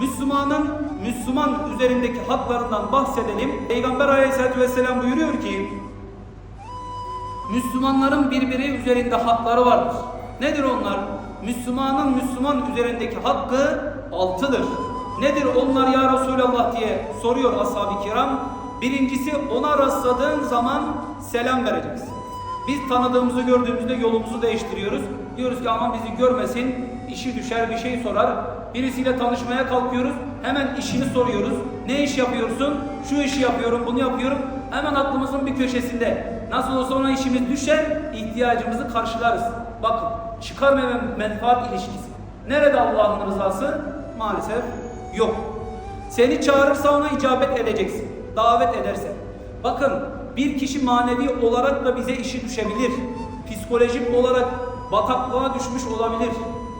Müslümanın Müslüman üzerindeki haklarından bahsedelim. Peygamber Aleyhisselatü Vesselam buyuruyor ki Müslümanların birbiri üzerinde hakları vardır. Nedir onlar? Müslümanın Müslüman üzerindeki hakkı altıdır. Nedir onlar ya Resulallah diye soruyor ashab-ı kiram. Birincisi ona rastladığın zaman selam vereceksin. Biz tanıdığımızı gördüğümüzde yolumuzu değiştiriyoruz. Diyoruz ki aman bizi görmesin, işi düşer bir şey sorar. Birisiyle tanışmaya kalkıyoruz, hemen işini soruyoruz. Ne iş yapıyorsun? Şu işi yapıyorum, bunu yapıyorum. Hemen aklımızın bir köşesinde. Nasıl olsa ona işimiz düşer, ihtiyacımızı karşılarız. Bakın, çıkarma ve menfaat ilişkisi. Nerede Allah'ın rızası? Maalesef yok. Seni çağırırsa ona icabet edeceksin. Davet ederse. Bakın bir kişi manevi olarak da bize işi düşebilir. Psikolojik olarak bataklığa düşmüş olabilir.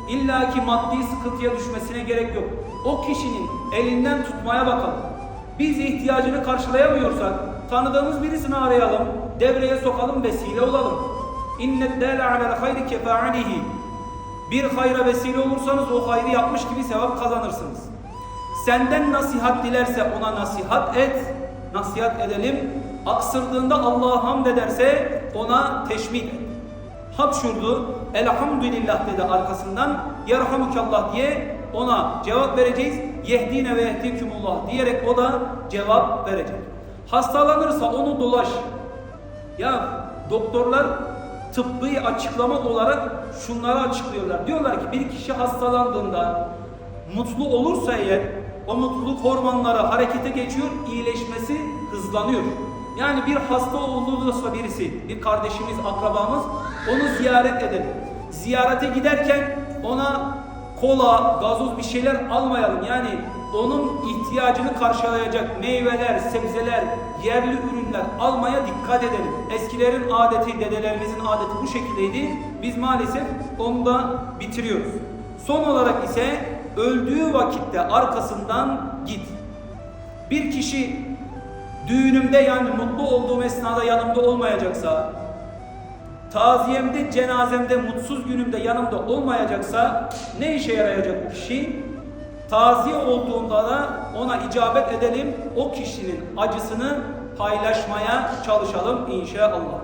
İlla ki maddi sıkıntıya düşmesine gerek yok. O kişinin elinden tutmaya bakalım. Biz ihtiyacını karşılayamıyorsak tanıdığımız birisini arayalım, devreye sokalım, vesile olalım. İnnet dâle alel hayri kefâ'alihi. Bir hayra vesile olursanız o hayrı yapmış gibi sevap kazanırsınız. Senden nasihat dilerse ona nasihat et, nasihat edelim. Aksırdığında Allah'a hamd ederse ona teşmid et. Hapşurdu, elhamdülillah dedi arkasından, yerhamukallah diye ona cevap vereceğiz. Yehdine ve yehdikumullah diyerek o da cevap verecek. Hastalanırsa onu dolaş. Ya doktorlar tıbbi açıklama olarak şunları açıklıyorlar. Diyorlar ki bir kişi hastalandığında mutlu olursa eğer o mutluluk hormonları harekete geçiyor, iyileşmesi hızlanıyor. Yani bir hasta olursa birisi, bir kardeşimiz, akrabamız onu ziyaret edelim. Ziyarete giderken ona kola, gazoz bir şeyler almayalım. Yani onun ihtiyacını karşılayacak meyveler, sebzeler, yerli ürünler almaya dikkat edelim. Eskilerin adeti, dedelerimizin adeti bu şekildeydi. Biz maalesef onu da bitiriyoruz. Son olarak ise öldüğü vakitte arkasından git. Bir kişi düğünümde yani mutlu olduğum esnada yanımda olmayacaksa, taziyemde, cenazemde, mutsuz günümde yanımda olmayacaksa ne işe yarayacak bu kişi? Taziye olduğunda da ona icabet edelim, o kişinin acısını paylaşmaya çalışalım inşallah.